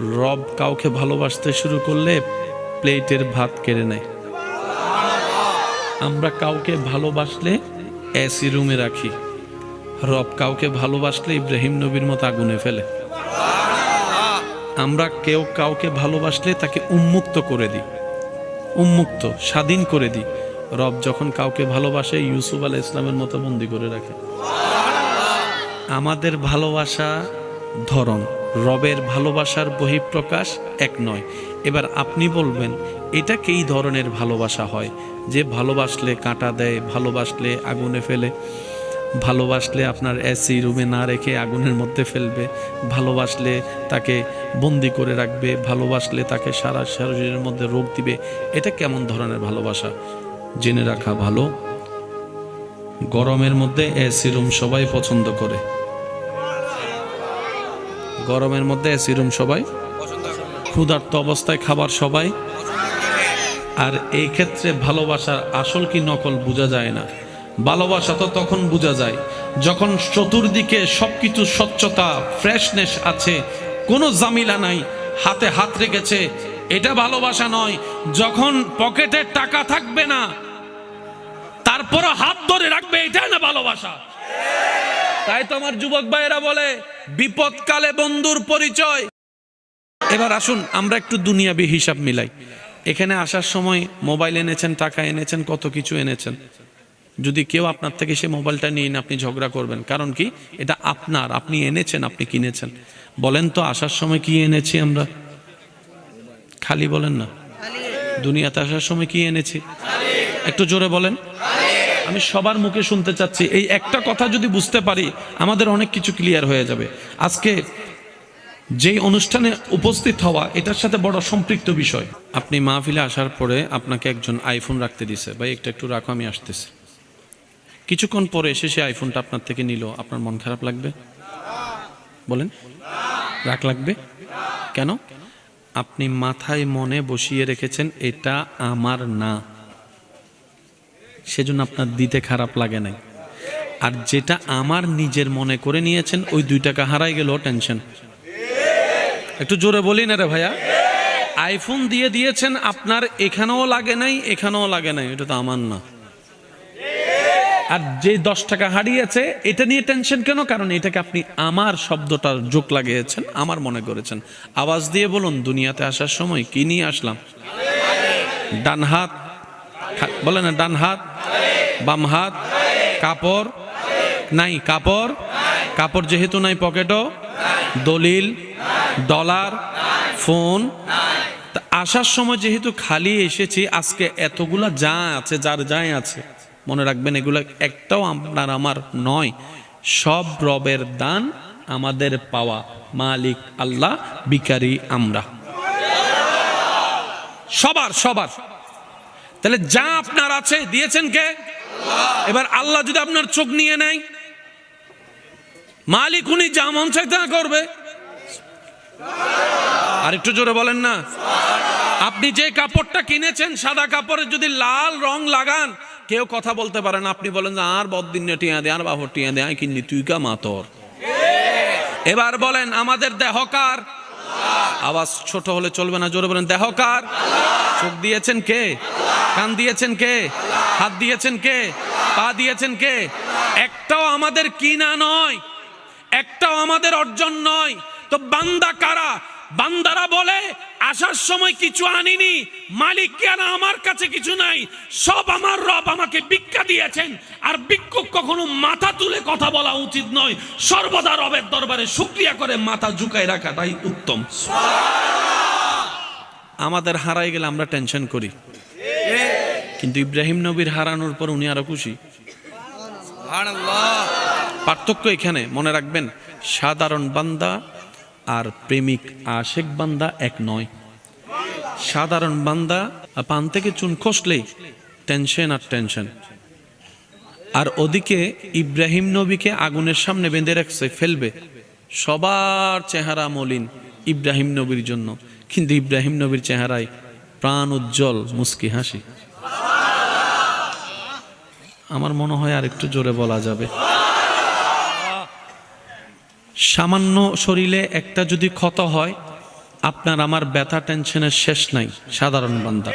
রব কাউকে ভালোবাসতে শুরু করলে প্লেটের ভাত কেড়ে নেয়। আমরা কাউকে ভালোবাসলে এসি রুমে রাখি। রব কাউকে ভালোবাসলে ইব্রাহিম নবীর মতো আগুনে ফেলে। আমরা কেউ কাউকে ভালোবাসলে তাকে উন্মুক্ত করে দিই। উন্মুক্ত, স্বাধীন করে দিই। রব যখন কাউকে ভালোবাসে, ইউসুফ আলাহ ইসলামের মতো বন্দি করে রাখে। আমাদের ভালোবাসা ধরন রবের ভালোবাসার বহিঃপ্রকাশ এক নয়। এবার আপনি বলবেন, এটা কেই ধরনের ভালোবাসা হয়? যে ভালোবাসলে কাঁটা দেয়, ভালোবাসলে আগুনে ফেলে, ভালোবাসলে আপনার এসি রুমে না রেখে আগুনের মধ্যে ফেলবে, ভালোবাসলে তাকে বন্দি করে রাখবে, ভালোবাসলে তাকে সারা শরীরের মধ্যে রোগ দিবে, এটা কেমন ধরনের ভালোবাসা? জেনে রাখা ভালো। গরমের মধ্যে এসি রুম সবাই পছন্দ করে। গরমের মধ্যে এসি রুম সবাই, ক্ষুধার্ত অবস্থায় খাবার সবাই। আর এই ক্ষেত্রে ভালোবাসার আসল কি নকল বোঝা যায় না। ভালোবাসা তো তখন বোঝা যায় যখন চতুর্দিকে সবকিছু স্বচ্ছতা ফ্রেশনেস আছে, কোনো জামিলা নাই, হাতে হাত রেখেছে, এটা ভালোবাসা নয়। যখন পকেটে টাকা থাকবে না, তারপরও হাত ধরে রাখবে, এটাই না ভালোবাসা। তাই তো আমার যুবক ভাইয়েরা বলে বিপদকালে বন্ধুর পরিচয়। এবার আসুন আমরা একটু দুনিয়াবি হিসাব মিলাই। এখানে আসার সময় মোবাইল এনেছেন টাকা এনেছেন কত কিছু এনেছেন। যদি কেউ আপনার থেকে সে মোবাইলটা নিয়ে আপনি ঝগড়া করবেন কারণ কি? এটা আপনার আপনি এনেছেন আপনি কিনেছেন। বলেন তো আসার সময় কি এনেছি আমরা? খালি বলেন না। দুনিয়াতে আসার সময় কি এনেছি? একটু জোরে বলেন। আমি সবার মুখে শুনতে চাচ্ছি। এই একটা কথা যদি বুঝতে পারি, আমাদের অনেক কিছু ক্লিয়ার হয়ে যাবে। আজকে যেই অনুষ্ঠানে উপস্থিত হওয়া, এটার সাথে বড় সম্পৃক্ত বিষয়। আপনি মাহফিলে আসার পরে আপনাকে একজন আইফোন রাখতে দিছে। ভাই, একটা একটু রাখো, আমি আসতেছি। কিছুক্ষণ পরে এসে সে আইফোনটা আপনার থেকে নিল। আপনার মন খারাপ লাগবে? বলেন। রাখ লাগবে? কেন? আপনি মাথায় মনে বসিয়ে রেখেছেন, এটা আমার না। সেজন্য আপনার দিতে খারাপ লাগে নাই। আর যেটা আমার নিজের মনে করে নিয়েছেন, ওই দুই টাকা হারাই গেল, টেনশন। একটু জোরে বলি না রে ভাইয়া। আইফোন দিয়ে দিয়েছেন, আপনার এখানেও লাগে নাই, এখানেও লাগে নাই, এটা তো আমার না। আর যে দশ টাকা হারিয়েছে, এটা নিয়ে টেনশন কেন? কারণ এটাকে আপনি আমার শব্দটার যোগ লাগিয়েছেন, আমার মনে করেছেন। আওয়াজ দিয়ে বলুন, দুনিয়াতে আসার সময় কি নিয়ে আসলাম? ডান হাত বলে না, ডান হাত। বাম হাত, কাপড়, নাই, কাপড় কাপড় যেহেতু নাই, পকেটও, দলিল, ডলার, ফোন আসার সময় যেহেতু খালি এসেছি, আজকে এতগুলা যা আছে, যার যাই আছে, মনে রাখবেন এগুলো একটাও আপনার আমার নয়, সব রবের দান আমাদের পাওয়া, মালিক আল্লাহ বিকারি আমরা। সবার সবার। তাহলে যা আপনার আছে, দিয়েছেন কে? এবার আল্লাহ যদি আপনার চোখ নিয়ে নেয়, মালিক উনি যা মন চাই তা করবে। আর একটু জোরে বলেন না। আপনি যে কাপড়টা কিনেছেন, সাদা কাপড়ে যদি লাল রং লাগান, কেউ কথা বলতে পারে না। আপনি বলেন যে আর বদিন টিয়া দে, আর বাহর টিয়া দে কিনি তুই কা মাতর। এবার বলেন, আমাদের দেহকার আওয়াজ ছোট হলে চলবে না, জোরে বলেন দেহকার চোখ দিয়েছেন কে? কান দিয়েছেন কে? হাত দিয়েছেন কে? পা দিয়েছেন কে? একটাও আমাদের কিনা নয়, একটাও আমাদের অর্জন নয়। তো বান্দা কারা? বান্দারা বলে, আসার সময় কিছু আনিনি, মালিক কেন আমার কাছে কিছু নাই? সব আমার রব আমাকে ভিক্ষা দিয়েছেন আর বিক্ষোভ কখনো মাথা তুলে কথা বলা উচিত নয়। সর্বদা রবের দরবারে শুক্রিয়া করে মাথা ঝুঁকায় রাখাটাই উত্তম। আমাদের হারাই গেলে আমরা টেনশন করি। কিন্তু ইব্রাহিম নবীর হারানোর পর উনি আরও খুশি। পার্থক্য এখানে, মনে রাখবেন, সাধারণ বান্দা আর প্রেমিক আশেক বান্দা এক নয়। সাধারণ বান্দা পান থেকে চুন খসলেই টেনশন আর টেনশন। আর ওদিকে ইব্রাহিম নবীকে আগুনের সামনে বেঁধে রাখছে, ফেলবে। সবার চেহারা মলিন ইব্রাহিম নবীর জন্য। কিন্তু ইব্রাহিম নবীর চেহারায় প্রাণ উজ্জ্বল, মুস্কি হাসি। আমার মনে হয় আর একটু জোরে বলা যাবে। সামান্য শরীরে একটা যদি ক্ষত হয়, আপনার আমার ব্যথা টেনশনের শেষ নাই, সাধারণ বান্দা।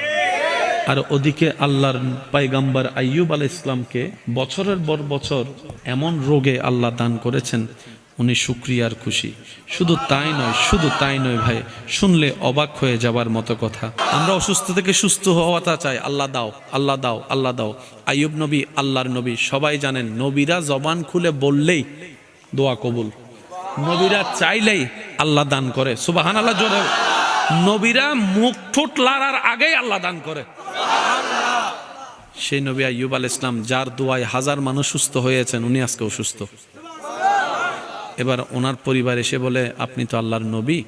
আর ওদিকে আল্লাহর পাইগাম্বার আইয়ুব আল ইসলামকে বছরের পর বছর এমন রোগে আল্লাহ দান করেছেন, উনি শুক্রিয়ার খুশি। শুধু তাই নয়, শুধু তাই নয় ভাই, শুনলে অবাক হয়ে যাবার মতো কথা। আমরা অসুস্থ থেকে সুস্থ হওয়াটা চাই, আল্লাহ দাও আল্লাহ দাও আল্লাহ দাও। আইয়ুব নবী, আল্লাহর নবী, সবাই জানেন, নবীরা জবান খুলে বললেই দোয়া কবুল। নবীরা চাইলেই আল্লাহ দান করে। সুবাহান আল্লাহ জোরে। নবীরা মুখ ঠোঁট লাড়ার আগেই আল্লাহ দান করে। সেই নবী আইয়ুব আল ইসলাম যার দোয়ায় হাজার মানুষ সুস্থ হয়েছেন, উনি আজকে অসুস্থ। এবার ওনার পরিবার এসে বলে, আপনি তো আল্লাহর নবী,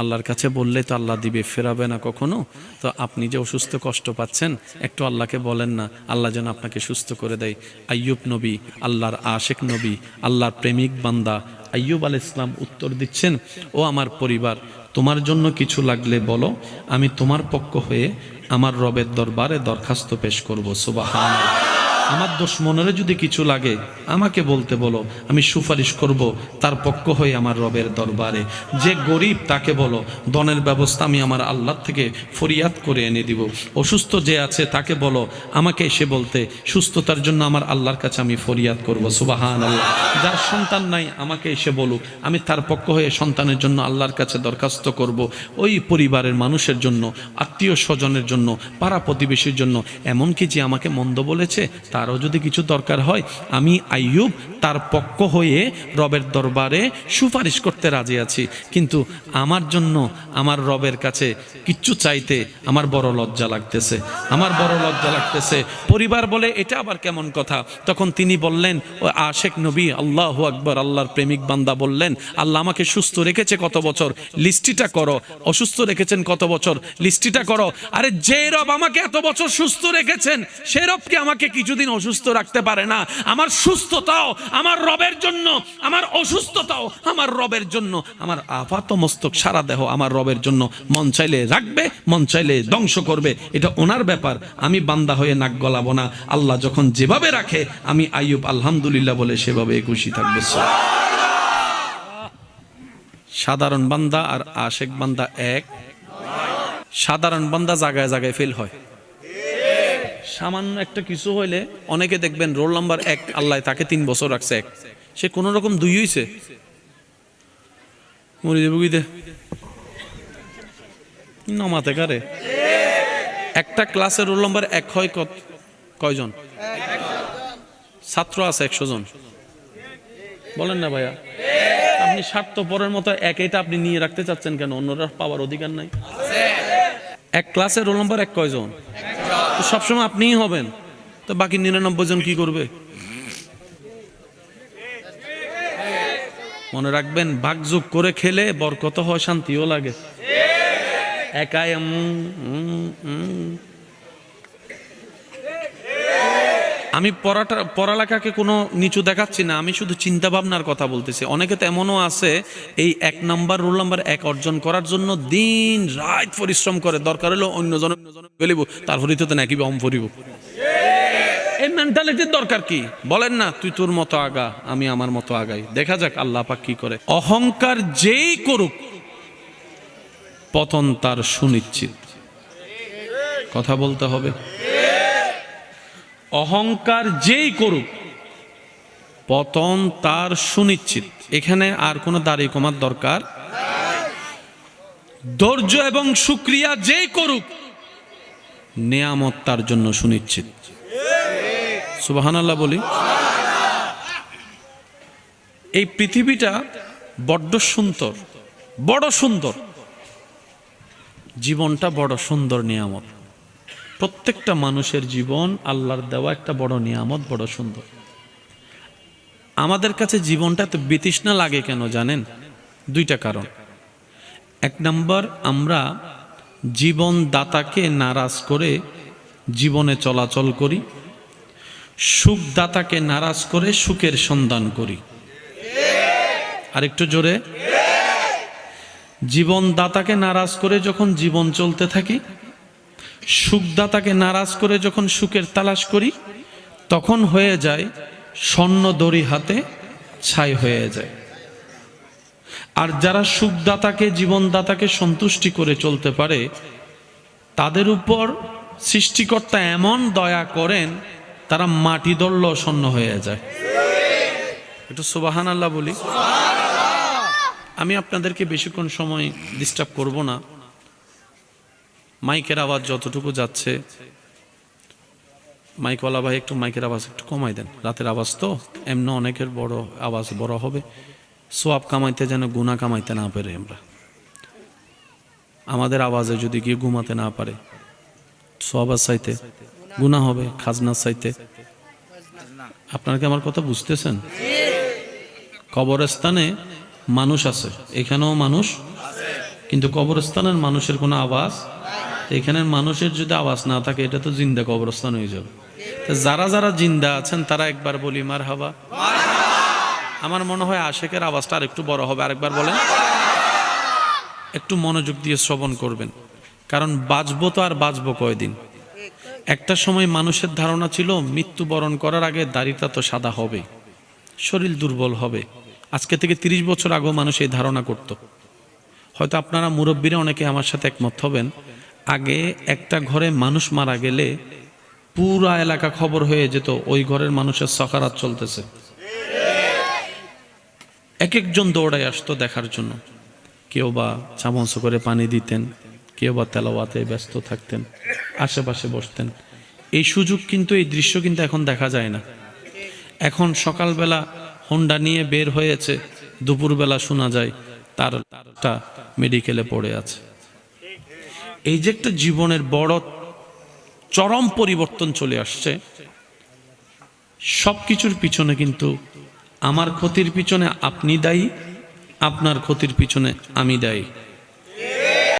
আল্লাহর কাছে বললে তো আল্লাহ দিবে, ফেরাবে না কখনো? তো আপনি যে অসুস্থ কষ্ট পাচ্ছেন, একটু আল্লাহকে বলেন না, আল্লাহ যেন আপনাকে সুস্থ করে দেয়। আইয়ুব নবী, আল্লাহর আশেক নবী, আল্লাহর প্রেমিক বান্দা, আইয়ুব আল ইসলাম উত্তর দিচ্ছেন, ও আমার পরিবার তোমার জন্য কিছু লাগলে বলো, আমি তোমার পক্ষ হয়ে আমার রবের দরবারে দরখাস্ত পেশ করব সুবাহান আমার দোষ দুশ্মনেরও যদি কিছু লাগে, আমাকে বলতে বলো, আমি সুপারিশ করব তার পক্ষ হয়ে আমার রবের দরবারে। যে গরিব তাকে বলো দনের ব্যবস্থা আমি আমার আল্লাহ থেকে ফরিয়াদ করে এনে দিব। অসুস্থ যে আছে তাকে বলো, আমাকে এসে বলতে, সুস্থতার জন্য আমার আল্লাহর কাছে আমি ফরিয়াদ করব। সুবাহান আল্লাহ যার সন্তান নাই, আমাকে এসে বলুক, আমি তার পক্ষ হয়ে সন্তানের জন্য আল্লাহর কাছে দরখাস্ত করব। ওই পরিবারের মানুষের জন্য, আত্মীয় স্বজনের জন্য, পাড়া প্রতিবেশীর জন্য, এমনকি যে আমাকে মন্দ বলেছে তারও যদি কিছু দরকার হয়, আমি আইয়ুব তার পক্ষ হয়ে রবের দরবারে সুপারিশ করতে রাজি আছি। কিন্তু আমার জন্য আমার রবের কাছে কিচ্ছু চাইতে আমার বড় লজ্জা লাগতেছে। আমার বড় লজ্জা লাগতেছে। পরিবার বলে, এটা আবার কেমন কথা? তখন তিনি বললেন, ও আশেক নবী, আল্লাহ আকবর, আল্লাহর প্রেমিক বান্দা বললেন, আল্লাহ আমাকে সুস্থ রেখেছে কত বছর? লিস্টিটা করো। অসুস্থ রেখেছেন কত বছর? লিস্টিটা করো। আরে, যে রব আমাকে এত বছর সুস্থ রেখেছেন, সে রবকে আমাকে কিছুদিন অসুস্থ রাখতে পারে না। আমার সুস্থতাও, আমার রবের জন্য, আমার অসুস্থতাও, আমার রবের জন্য, আমার আপাত মস্তক সারা দেহ আমার রবের জন্য মন চাইলে রাখবে, মন চাইলে ধ্বংস করবে। এটা ওনার ব্যাপার, আমি বান্দা হয়ে নাক গলাবো না। আল্লাহ যখন যেভাবে রাখে, আমি আইয়ুব আলহামদুলিল্লাহ বলে সেভাবে খুশি থাকবে। সাধারণ বান্দা আর আশেক বান্দা এক। সাধারণ বান্দা জায়গায় জায়গায় ফেল হয়। সামান্য একটা কিছু হইলে অনেকে দেখবেন রোল নাম্বার এক আল্লাহ তাকে তিন বছর রাখছে এক। সে কোন রকম দুই হইছে। নমাতে কারে? একটা ক্লাসের রোল নাম্বার এক হয় কত? কয়জন? ছাত্র আছে একশো জন। বলেন না ভাইয়া। আপনি স্বার্থপরের মতো একইটা আপনি নিয়ে রাখতে চাচ্ছেন কেন? অন্যরা পাওয়ার অধিকার নাই। এক ক্লাসের রোল নাম্বার এক কয়জন? তো সবসময় আপনিই হবেন। তো বাকি নিরানব্বই জন কি করবে? মনে রাখবেন, ভাগযোগ করে খেলে বরকত হয়, শান্তিও লাগে। একাই আমি পড়াটা, পড়ালেখাকে কোনো নিচু দেখাচ্ছি না, আমি শুধু চিন্তা ভাবনার কথা বলতেছি। অনেকে তো এমনও আছে, এই এক নাম্বার, রোল নাম্বার এক অর্জন করার জন্য দিন, রাত পরিশ্রম করে। দরকার হলো অন্য জন ফেলিব তারপরে তো নাকি অম ফরিব। এই মেন্টালিটির দরকার কি? বলেন না, তুই তোর মতো আগা, আমি আমার মতো আগাই। দেখা যাক আল্লাহ পাক কি করে। অহংকার যেই করুক, পতন তার সুনিশ্চিত। কথা বলতে হবে। অহংকার যেই করুক, পতন তার সুনিশ্চিত। এখানে আর কোনো দাড়ি কমার দরকার ধৈর্য এবং সুক্রিয়া যেই করুক, নেয়ামত তার জন্য সুনিশ্চিত। সুবাহান আল্লাহ বলি। এই পৃথিবীটা বড্ড সুন্দর, বড় সুন্দর। জীবনটা বড় সুন্দর নিয়ামত। প্রত্যেকটা মানুষের জীবন আল্লাহর দেওয়া একটা বড় নিয়ামত, বড় সুন্দর। আমাদের কাছে জীবনটা এত বিতৃষ্ণা লাগে কেন জানেন? দুইটা কারণ। এক নম্বর, আমরা জীবন দাতাকে নারাজ করে জীবনে চলাচল করি, সুখদাতাকে নারাজ করে সুখের সন্ধান করি। আরেকটু জোরে। জীবনদাতাকে নারাজ করে যখন জীবন চলতে থাকি সুখদাতাকে নারাজ করে যখন সুখের তালাশ করি, তখন হয়ে যায় স্বর্ণ দড়ি হাতে ছাই হয়ে যায়। আর যারা সুখদাতাকে, জীবনদাতাকে সন্তুষ্টি করে চলতে পারে, তাদের উপর সৃষ্টিকর্তা এমন দয়া করেন, তারা মাটি দল্ল শূন্য হয়ে যায়। একটু সুবাহান আল্লাহ বলি। আমি আপনাদেরকে বেশিক্ষণ সময় ডিস্টার্ব করব না। মাইকের আওয়াজ যতটুকু যাচ্ছে, মাইকওয়ালা ভাই একটু মাইকের আওয়াজ একটু কমাই দেন। রাতের আওয়াজ তো এমনি অনেকের বড় আওয়াজ বড় হবে। সোয়াব কামাইতে যেন গুণা কামাইতে না পারে আমরা। আমাদের আওয়াজে যদি গিয়ে ঘুমাতে না পারে সোয়াবার চাইতে গুণা হবে, খাজনার চাইতে আপনারা কি আমার কথা বুঝতেছেন? কবরস্থানে মানুষ আছে, এখানেও মানুষ কিন্তু কবরস্থানের মানুষের কোনো আওয়াজ এখানের মানুষের যদি আওয়াজ না থাকে, এটা তো জিন্দা কবরস্থান হয়ে যাবে। যারা যারা জিন্দা আছেন, তারা একবার বলি মার হাবা আমার মনে হয় আশেকের আওয়াজটা আর একটু বড় হবে। আরেকবার বলেন। একটু মনোযোগ দিয়ে শ্রবণ করবেন। কারণ বাঁচবো তো আর বাঁচবো কয়দিন? একটা সময় মানুষের ধারণা ছিল, মৃত্যুবরণ করার আগে দাড়িটা তো সাদা হবে, শরীর দুর্বল হবে। আজকে থেকে তিরিশ বছর আগেও মানুষ এই ধারণা করত। হয়তো আপনারা মুরব্বীরা অনেকে আমার সাথে একমত হবেন আগে একটা ঘরে মানুষ মারা গেলে পুরা এলাকা খবর হয়ে যেত, ওই ঘরের মানুষের সকারাত চলতেছে। এক একজন দৌড়ায় আসতো দেখার জন্য। কেউ বা চামচ করে পানি দিতেন, কেউ বা তেলাওয়াতে ব্যস্ত থাকতেন, আশেপাশে বসতেন। এই সুযোগ কিন্তু, এই দৃশ্য কিন্তু এখন দেখা যায় না। এখন সকালবেলা হোন্ডা নিয়ে বের হয়েছে, দুপুরবেলা শোনা যায়, তার মেডিকেলে পড়ে আছে। এই যে একটা জীবনের বড় চরম পরিবর্তন চলে আসছে সব কিছুর পিছনে কিন্তু আমার ক্ষতির পিছনে আপনি দায়ী, আপনার ক্ষতির পিছনে আমি দায়ী।